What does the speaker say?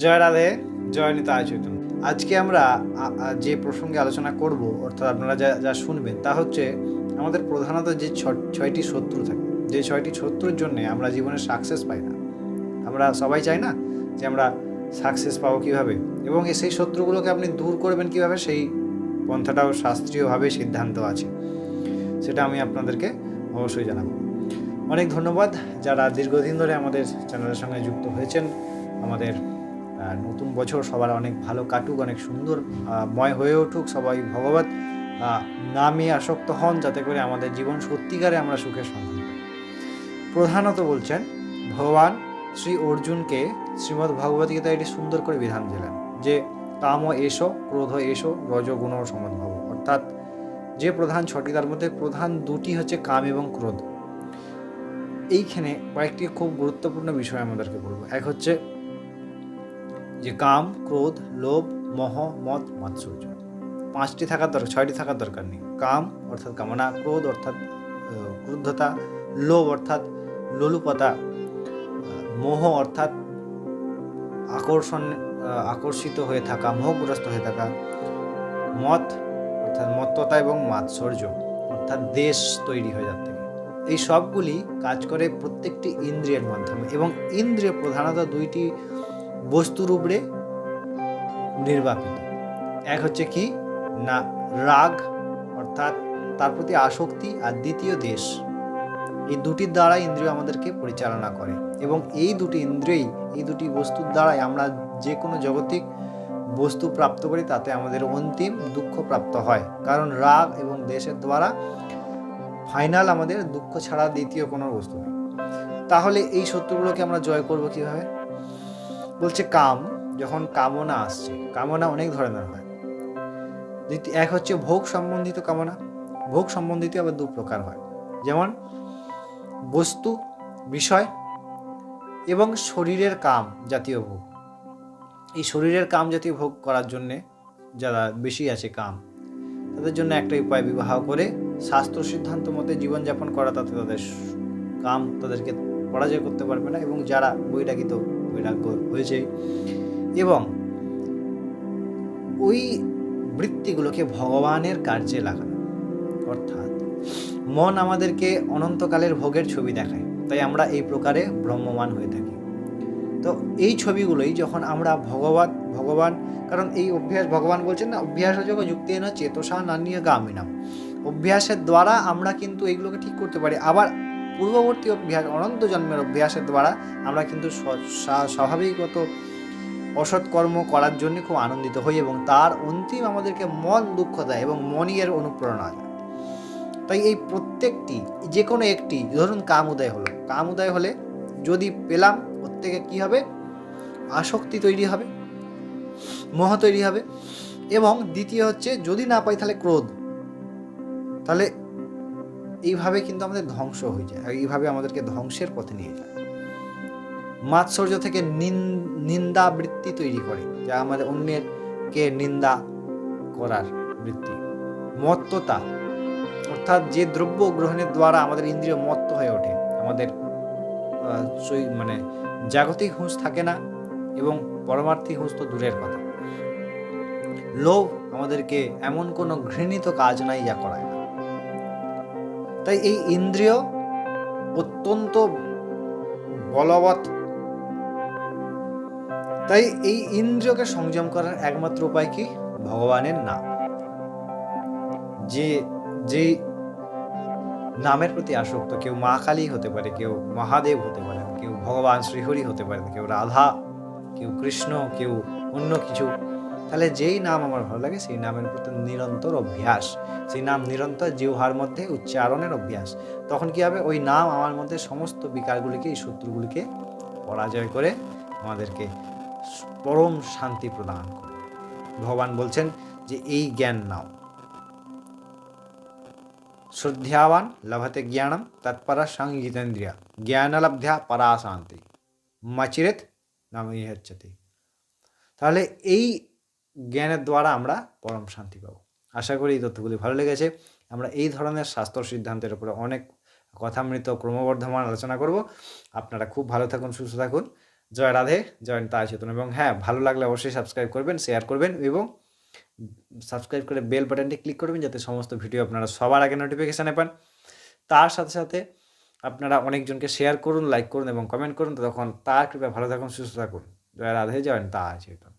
জয় রাধে, জয় নিতা চৈতন্য আজকে আমরা যে প্রসঙ্গে আলোচনা করব, অর্থাৎ আপনারা যা যা শুনবেন, তা হচ্ছে আমাদের প্রধানত যে ছয়টি শত্রু থাকে, যে ছয়টি শত্রুর জন্য আমরা জীবনে সাকসেস পাই না। আমরা সবাই চাই না যে আমরা সাকসেস পাবো কীভাবে, এবং সেই শত্রুগুলোকে আপনি দূর করবেন কীভাবে, সেই পন্থাটাও শাস্ত্রীয়ভাবে সিদ্ধান্ত আছে। সেটা আমি আপনাদেরকে অবশ্যই জানাব। অনেক ধন্যবাদ যারা দীর্ঘদিন ধরে আমাদের চ্যানেলের সঙ্গে যুক্ত হয়েছেন, আমাদের নতুন বছর সবার অনেক ভালো কাটুক, অনেক সুন্দর ময় হয়ে উঠুক, সবাই ভগবত নামে আসক্ত হন যাতে করে আমাদের জীবন সত্যিকারে আমরা সুখের সন্ধান পাই। প্রধানত বলছেন, ভগবান শ্রী অর্জুনকে শ্রীমদ্ ভগবত গীতা এটি সুন্দর করে বিধান দিলেন যে কাম এসো, ক্রোধ এসো রজগুণ সমদ্ভব অর্থাৎ যে প্রধান ছটি, তার মধ্যে প্রধান দুটি হচ্ছে কাম এবং ক্রোধ। এইখানে কয়েকটি খুব গুরুত্বপূর্ণ বিষয় আমাদেরকে বলব। এক হচ্ছে যে কাম, ক্রোধ, লোভ, মোহ, মত, মাৎসর্য। পাঁচটি থাকার দরকার, ছয়টি থাকার দরকার নেই। কাম অর্থাৎ কামনা, ক্রোধ অর্থাৎ ক্রুদ্ধতা, লোভ অর্থাৎ লোলুপতা মোহ অর্থাৎ আকর্ষণ আকর্ষিত হয়ে থাকা, মোহগ্রস্ত হয়ে থাকা, মত অর্থাৎ মত্ততা এবং মাৎসর্য অর্থাৎ দেশ তৈরি হয়ে যাচ্ছে এই সবগুলি কাজ করে প্রত্যেকটি ইন্দ্রিয়ের মাধ্যমে এবং ইন্দ্রিয় প্রধানত দুইটি বস্তুর উপরে নির্বাপিত। এক হচ্ছে কি? না, রাগ, অর্থাৎ তার প্রতি আসক্তি আর দ্বিতীয় দেশ। এই দুটির দ্বারা ইন্দ্রিয় আমাদেরকে পরিচালনা করে এবং এই দুটি ইন্দ্রিয়ই, এই দুটি বস্তুর দ্বারাই আমরা যে কোনো জগতিক বস্তু প্রাপ্ত করি, তাতে আমাদের অন্তিম দুঃখ প্রাপ্ত হয়। কারণ রাগ এবং দেশের দ্বারা ফাইনাল আমাদের দুঃখ ছাড়া দ্বিতীয় কোনো বস্তু নেই। তাহলে এই শত্রুগুলোকে আমরা জয় করব কীভাবে? বলছে কাম, যখন কামনা আসছে। কামনা অনেক ধরনের হয়। দ্বিতীয় এক হচ্ছে ভোগ সম্বন্ধিত কামনা। ভোগ সম্বন্ধিত আবার দু প্রকার হয়। যেমন বস্তু, বিষয় এবং শরীরের কাম জাতীয় ভোগ। এই শরীরের কাম জাতীয় ভোগ করার জন্যে যারা বেশি আছে কাম, তাদের জন্য একটা উপায় বিবাহ করে শাস্ত্র সিদ্ধান্ত মতে জীবনযাপন করা, তাতে তাদের কাম তাদেরকে পরাজয় করতে পারবে না এবং যারা বৈরাগিত বৈরাগ্য হয়েছে এবং ওই বৃত্তিগুলোকে ভগবানের কার্যে লাগানো। অর্থাৎ মন আমাদেরকে অনন্তকালের ভোগের ছবি দেখায়, তাই আমরা এই প্রকারে ভ্রম্যমান হয়ে থাকি। তো এই ছবিগুলোই যখন আমরা ভগবান ভগবান, কারণ এই অভ্যাস, ভগবান বলছেন না, অভ্যাস যোগ যুক্তি না চেতসা না নিয়ে গামিনাম অভ্যাসের দ্বারা আমরা কিন্তু এইগুলোকে ঠিক করতে পারি। আবার পূর্ববর্তী অভ্যাস, অনন্ত জন্মের অভ্যাসের দ্বারা আমরা কিন্তু স- স্বা- স্বাভাবিকগত অসৎ কর্ম করার জন্য খুব আনন্দিত হই এবং তার অন্তিম আমাদেরকে মন দুঃখ দেয় এবং মনই এর অনুপ্রেরণা দেয়। তাই এই প্রত্যেকটি যে কোনো একটি, ধরুন কাম উদয় হলো। কাম উদয় হলে যদি পেলাম প্রত্যেকে কি হবে? আসক্তি তৈরি হবে, মোহ তৈরি হবে এবং দ্বিতীয় হচ্ছে যদি না পাই তাহলে ক্রোধ। তাহলে এইভাবে কিন্তু আমাদের ধ্বংস হয়ে যায় এইভাবে আমাদেরকে ধ্বংসের পথে নিয়ে যায়। মাৎসর্য থেকে নিন- নিন্দা বৃত্তি তৈরি করে, যা আমাদের অন্যের কে নিন্দা করার বৃত্তি। মত্ততা, অর্থাৎ যে দ্রব্য গ্রহণের দ্বারা আমাদের ইন্দ্রিয় মত্ত হয়ে ওঠে, আমাদের মানে জাগতিক হুঁশ থাকে না, এবং পরমার্থী হুঁশ তো দূরের কথা। লোভ আমাদেরকে এমন কোনো ঘৃণিত কাজ নাই যা করায়। তাই এই ইন্দ্রিয় অত্যন্ত বলবৎ। তাই এই ইন্দ্রিয়কে সংযম করার একমাত্র উপায় কি? ভগবানের নাম। যে যে নামের প্রতি আসক্ত, কেউ মা কালী হতে পারে, কেউ মহাদেব হতে পারেন, কেউ ভগবান শ্রীহরি হতে পারেন, কেউ রাধা, কেউ কৃষ্ণ, কেউ অন্য কিছু। তাহলে যেই নাম আমার ভালো লাগে, সেই নামের প্রতি নিরন্তর অভ্যাস। সেই নাম নিরন্তর জিহ্বার মধ্যে উচ্চারণের অভ্যাস। তখন কি হবে? ওই নাম আমার মধ্যে সমস্ত বিকারগুলিকে, এই শত্রুগুলিকে পরাজয় করে আমাদেরকে পরম শান্তি প্রদান করে ভগবান বলছেন যে, এই জ্ঞান নাও। শ্রদ্ধাবান লভতে জ্ঞানম তৎপরা সংজিতেন্দ্রিয়া জ্ঞানলব্ধ্যা পরা শান্তি মাচিরেত নাম হচ্ছে তাহলে এই জ্ঞানের দ্বারা আমরা পরম শান্তি পাবো। আশা করি এই তথ্যগুলি ভালো লেগেছে। আমরা এই ধরনের স্বাস্থ্য সিদ্ধান্তের উপরে অনেক কথামৃত ক্রমবর্ধমান আলোচনা করব। আপনারা খুব ভালো থাকুন, সুস্থ থাকুন। জয় রাধে, জয় তারা চেতন এবং হ্যাঁ ভালো লাগলে অবশ্যই সাবস্ক্রাইব করবেন, শেয়ার করবেন এবং সাবস্ক্রাইব করে বেল বাটনটি ক্লিক করবেন যাতে সমস্ত ভিডিও আপনারা সবার আগে নোটিফিকেশানে পান। তার সাথে সাথে আপনারা অনেকজনকে শেয়ার করুন লাইক করুন এবং কমেন্ট করুন। তখন তার কৃপা ভালো থাকুন, সুস্থ থাকুন। জয় রাধে, জয় তা চেতন